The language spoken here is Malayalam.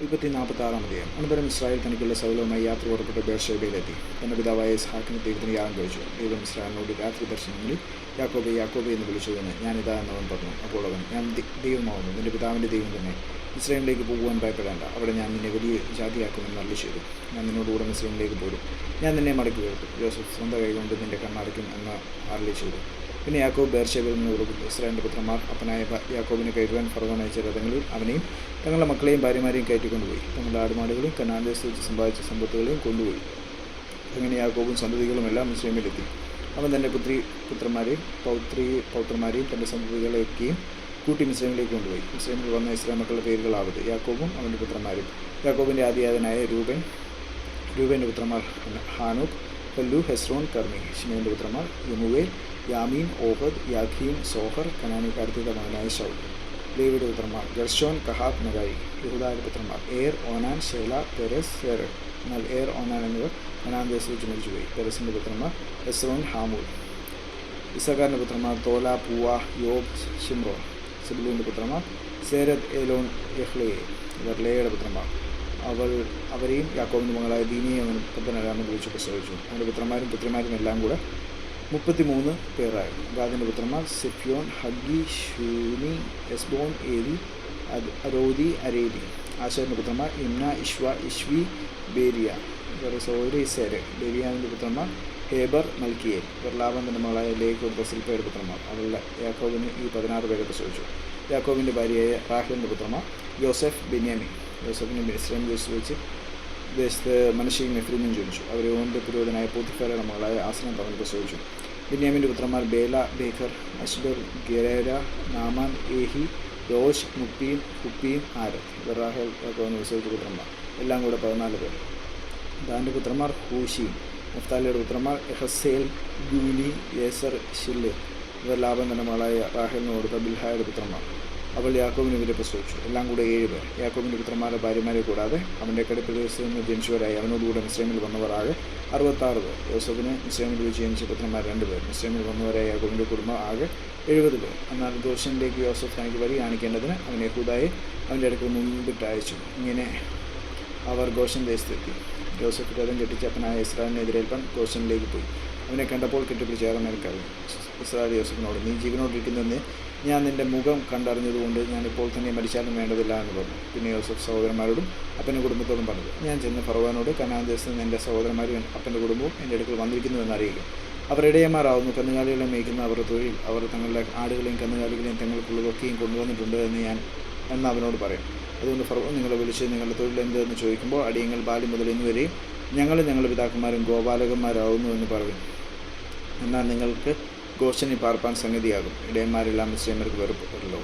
ഉൽപ്പത്തി നാൽപ്പത്തി ആറാം അധ്യായം അനന്തരം ഇസ്രായേൽ തനിക്കുള്ള സൗലവുമായി യാത്ര പുറപ്പെട്ട് ബേർഷേബയിലെത്തി തന്റെ പിതാവായ ഇസ്ഹാക്കിന് ദൈവത്തിന് യാഗം കഴിച്ചു. ദൈവം ഇസ്രായേലിനോട് രാത്രി ദർശനങ്ങളിൽ യാക്കോബെ യാക്കോബെ എന്ന് വിളിച്ചുവെന്ന് ഞാനിതാ എന്നവൻ പറഞ്ഞു. അപ്പോൾ അവൻ ഞാൻ ദൈവമാവുന്നു നിന്റെ പിതാവിന്റെ ദൈവം തന്നെ. ഇസ്രായേലിലേക്ക് പോകുവാൻ ഭയപ്പെടേണ്ട. അവിടെ ഞാൻ നിന്നെ വലിയ ജാതിയാക്കുമെന്ന് നല്ല ചെയ്തു. ഞാൻ നിന്നോടുകൂടെ മിസ്രൈമിലേക്ക് പോരും. ഞാൻ നിന്നെ മടക്കി ഉയർത്തും. ജോസഫ് സ്വന്തം കൈകൊണ്ട് നിന്റെ കണ്ണടയ്ക്കും എന്ന് അറിയിച്ചു പിന്നെ യാക്കോബ് ബേർഷേബിൽ നിന്ന് കൊടുക്കുന്നു. ഇസ്രായേലിന്റെ പുത്രന്മാർ അപ്പനായ യാക്കോബിനെ കയറ്റുവാൻ ഫറവോൻ അയച്ച രഥങ്ങളിൽ അവനെയും തങ്ങളുടെ മക്കളെയും ഭാര്യമാരെയും കയറ്റിക്കൊണ്ടുപോയി. തങ്ങളുടെ ആടുമാടുകളെയും കനാന്തേസ് വെച്ച് സമ്പാദിച്ച സമ്പത്തുകളെയും കൊണ്ടുപോയി. അങ്ങനെ യാക്കോബും സന്തതികളും എല്ലാം മുസ്ലിമിലെത്തി അവൻ തന്റെ പുത്രി പുത്രന്മാരെയും പൗത്രി പൗത്രന്മാരെയും തന്റെ സന്തതികളെയൊക്കെയും കൂട്ടി മിസ്രൈമിലേക്ക് കൊണ്ടുപോയി. മുസ്ലിമിൽ വന്ന ഇസ്ലാം മക്കളുടെ പേരുകളാവത് യാക്കോബും അവന്റെ പുത്രന്മാരും. യാക്കോബിന്റെ ആദ്യാതനായ രൂപൻ രൂപേന്റെ പുത്രന്മാർ ഹാനൂക്ക് പല്ലു ഹെസ്രോൻ കർമ്മി ഷിമേന്റെ പുത്രന്മാർ Jemuel Jamin Ohad Jachin Zohar കനാനിക്കാരത്തിയുടെ മകനായ ഷൗ ലേവിയുടെ പുത്രന്മാർ ഗർഷോൻ കഹാബ് നഗായി യഹുദായുടെ പുത്രന്മാർ എയർ ഓനാൻ ഷേല പെരസ് സെറർ എന്നാൽ എയർ ഓനാൻ എന്നിവർ കനാൻ ദേശത്ത് വെച്ച് മരിച്ചുപോയി. പെരസിന്റെ പുത്രന്മാർ എസ്രോൻ ഹാമൂൽ. ഇസഖാറിന്റെ പുത്രന്മാർ തോല പൂവ യോബ് ഷിംറോൻ സിബ്ലുവിന്റെ പുത്രന്മാർ സേരത് എലോൺ യഹ്ലയെ ഇവർ ലേയുടെ പുത്രന്മാർ. അവൾ അവരെയും യാക്കോബിന്റെ മകളായ ദീനിയെ അവൻ പുത്രനെല്ലാമെന്ന് വിളിച്ച് പ്രസവിച്ചു. അവന്റെ പുത്രന്മാരും പുത്രിമാരും എല്ലാം കൂടെ മുപ്പത്തിമൂന്ന് പേരായിരുന്നു. ഗാദിന്റെ പുത്രന്മാർ സെഫിയോൺ ഹഗ്ഗി ഷൂനി എസ്ബോൺ ഏരി അരോദി അരേരി ആശാരിന്റെ പുത്രന്മാർ ഇന്ന ഇഷ്വ ഇഷ്വി ബേരിയ. ഇവരുടെ സഹോദരി ഇസേര് ബേരിയാവിന്റെ പുത്രന്മാർ ഹേബർ മൽക്കിയേൽ. ഇവർ ലാഭത്തിന്റെ മകളായ ലേഖും ബസിൽപ്പയുടെ പുത്രന്മാർ. അവരുടെ യാക്കോബിന് ഈ പതിനാറ് പേരെ പ്രസവിച്ചു. യാക്കോബിന്റെ ഭാര്യയായ റാഹലിന്റെ പുത്രന്മാർ യോസഫ് ബെന്യാമിൻ. യോസഫിനെ മിനിസ്ട്രേം ദേശത്ത് വെച്ച് ദേശത്ത് മനുഷ്യയും എഫ്രീമും ജനിച്ചു. അവർ ഓന്റെ പുരോഹിതനായ പോത്തിഫാരയുടെ മകളായ ആസനം തമ്മിൽ പ്രസവിച്ചു. ബെന്യാമിന്റെ പുത്രന്മാർ ബേല ബേഖർ അഷ്ബർ ഗെരേര നാമാൻ ഏഹി യോഷ് മുപ്പീൻ ഹുപ്പീൻ ആരത് ഇവർ റാഹേൽ യാക്കോബിന് പ്രസവിച്ച പുത്രന്മാർ. എല്ലാം കൂടെ പതിനാല് പേർ. ദാന്റെ പുത്രന്മാർ ഹൂഷി മുഫ്താലിയുടെ പുത്രന്മാർ എഹസേൽ ഗൂലി യേസർ ഷില്ല് ഇവർ ലാഭം തന്നെ മകളായ റാഹലിന് ബിൽഹായുടെ പുത്രന്മാർ. അവൾ യാക്കോബിന് ഇവരെ പ്രസവിച്ചു എല്ലാം കൂടെ ഏഴ് പേർ. യാക്കോബിന്റെ പുത്രന്മാരെ ഭാര്യമാരെ കൂടാതെ അവന്റെ കടിപ്രദേശത്ത് നിന്ന് ജനിച്ചവരായി അവനോടുകൂടെ മിസ്രൈമിൽ വന്നവർ ആകെ അറുപത്താറ് പേർ. യോസഫിന് മിസ്രൈമിൽ വെച്ച് ജനിച്ച പുത്രന്മാർ രണ്ട് പേർ. മിസ്രൈമിൽ വന്നവരായ യാക്കോബിന്റെ കുടുംബം ആകെ എഴുപത് പേർ. എന്നാൽ ദോഷനിലേക്ക് യോസഫ് തനിക്ക് വഴി കാണിക്കേണ്ടതിന് അവനെ കൂടായി അവന്റെ അടുക്കൽ മുമ്പിട്ട് അയച്ചു. ഇങ്ങനെ അവർ ഗോഷൻ ദേശത്തെത്തി. ജോസഫ് രഥം കെട്ടിച്ചപ്പനായ ഇസ്രായേലിനെ എതിരേൽപ്പാൻ ഗോഷനിലേക്ക് പോയി. അവനെ കണ്ടപ്പോൾ കെട്ടിപ്പിടിച്ച് ഏറെ നിൽക്കാതെ ഇസ്രായേൽ യോസഫിനോട് നീ ജീവനോടിരിക്കുന്നതെന്ന് ഞാൻ നിന്റെ മുഖം കണ്ടറിഞ്ഞതുകൊണ്ട് ഞാനിപ്പോൾ തന്നെ മരിച്ചാലും വേണ്ടതില്ല എന്ന് പറഞ്ഞു. പിന്നെ യോസഫ് സഹോദരന്മാരോടും അപ്പന്റെ കുടുംബത്തോടും പറഞ്ഞു ഞാൻ ചെന്ന് ഫറവാനോട് കനാൻ ദേശത്ത് നിന്ന് എന്റെ സഹോദരന്മാരും അപ്പന്റെ കുടുംബവും എന്റെ അടുക്കൽ വന്നിരിക്കുന്നുവെന്ന് അറിയിക്കും അവർ ഇടയന്മാരാവുന്നു കന്നുകാലികളെ മേയ്ക്കുന്ന അവരുടെ തൊഴിൽ. അവർ തങ്ങളുടെ ആടുകളെയും കന്നുകാലികളെയും തങ്ങൾക്കുള്ളതൊക്കെയും കൊണ്ടുവന്നിട്ടുണ്ട് എന്ന് ഞാൻ എന്ന് അവനോട് പറയും. അതുകൊണ്ട് ഫറവോ നിങ്ങളെ വിളിച്ച് നിങ്ങളുടെ തൊഴിൽ എന്തെന്ന് ചോദിക്കുമ്പോൾ അടിയങ്ങൾ ബാല്യം മുതൽ ഇന്നുവരെയും ഞങ്ങൾ ഞങ്ങളുടെ പിതാക്കന്മാരും ഗോപാലകന്മാരാവുന്നു എന്ന് പറയും. എന്നാൽ നിങ്ങൾക്ക് ഗോഷനി പാർപ്പാൻ സംഗതിയാകും ഇടയന്മാരെല്ലാം മുസ്ലിമർക്ക് വെറുപ്പുള്ളൂ